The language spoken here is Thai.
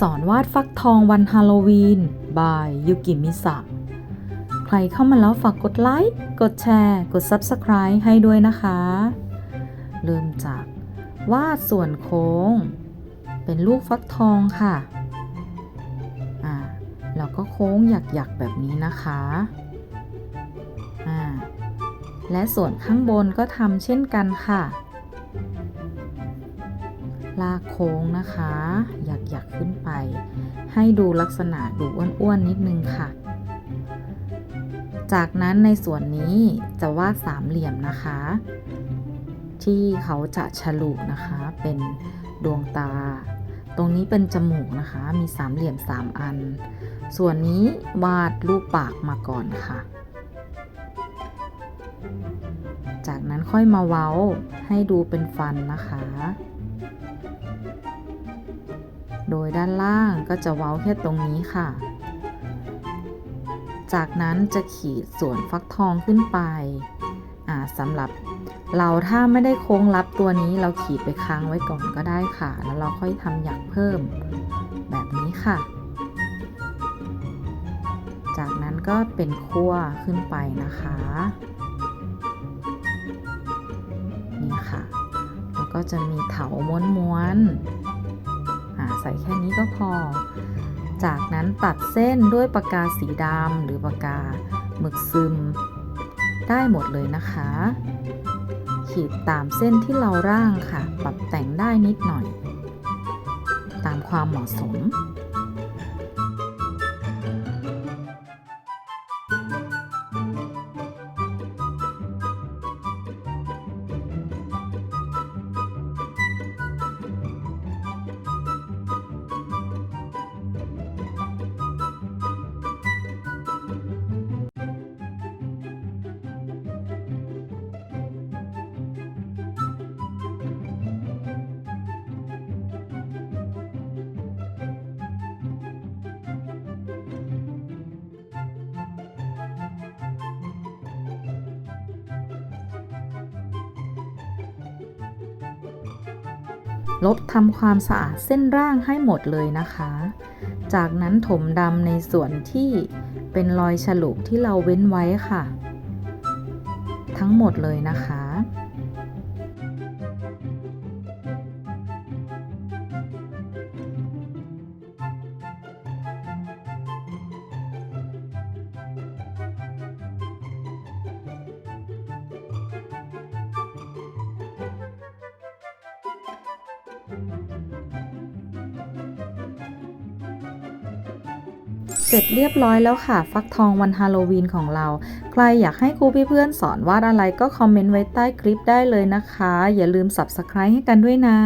สอนวาดฟักทองวันฮาโลวีน บายยุกิมิสะ ใครเข้ามาแล้วฝากกดไลค์ กดแชร์ กด Subscribe ให้ด้วยนะคะ เริ่มจากวาดส่วนโค้ง เป็นลูกฟักทองค่ะ อ่า แล้วก็โค้งหยักๆแบบนี้นะคะ อ่า และส่วนข้างบนก็ทำเช่นกันค่ะลากโค้งนะคะหยักๆขึ้น ให้ดูลักษณะดูอ้วนๆนิดนึงค่ะ จากนั้นในส่วนนี้จะวาดสามเหลี่ยมนะคะ ที่เขาจะฉลุนะคะ เป็นดวงตา ตรงนี้เป็นจมูกนะคะ มีสามเหลี่ยมสามอัน ส่วนนี้วาดรูปปากมาก่อนค่ะ จากนั้นค่อยมาเว้าให้ดูเป็นฟันนะคะ โดยด้านล่างก็จะเว้าแค่ตรงนี้ค่ะ จากนั้นจะขีดส่วนฟักทองขึ้นไปสำหรับเราถ้าไม่ได้โค้งลับตัวนี้เราขีดไปค้างไว้ก่อนก็ได้ค่ะ แล้วเราค่อยทำหยักเพิ่มแบบนี้ค่ะ จากนั้นก็เป็นขั้วขึ้นไปนะคะนี่ค่ะ แล้วก็จะมีเถาม้วนๆ ใส่แค่นี้ก็พอ จากนั้นตัดเส้นด้วยปากกาสีดำหรือปากกาหมึกซึม ได้หมดเลยนะคะ ขีดตามเส้นที่เราร่างค่ะ ปรับแต่งได้นิดหน่อย ตามความเหมาะสม ลบทำความสะอาดเส้นร่างให้หมดเลยนะคะ จากนั้นถมดำในส่วนที่เป็นรอยฉลุที่เราเว้นไว้ค่ะ ทั้งหมดเลยนะคะ เสร็จเรียบร้อยแล้วค่ะ ฟักทองวันฮาโลวีนของเรา ใครอยากให้ครูพี่เพื่อนสอนวาดอะไรก็คอมเมนต์ไว้ใต้คลิปได้เลยนะคะ อย่าลืม Subscribe ให้กันด้วยนะ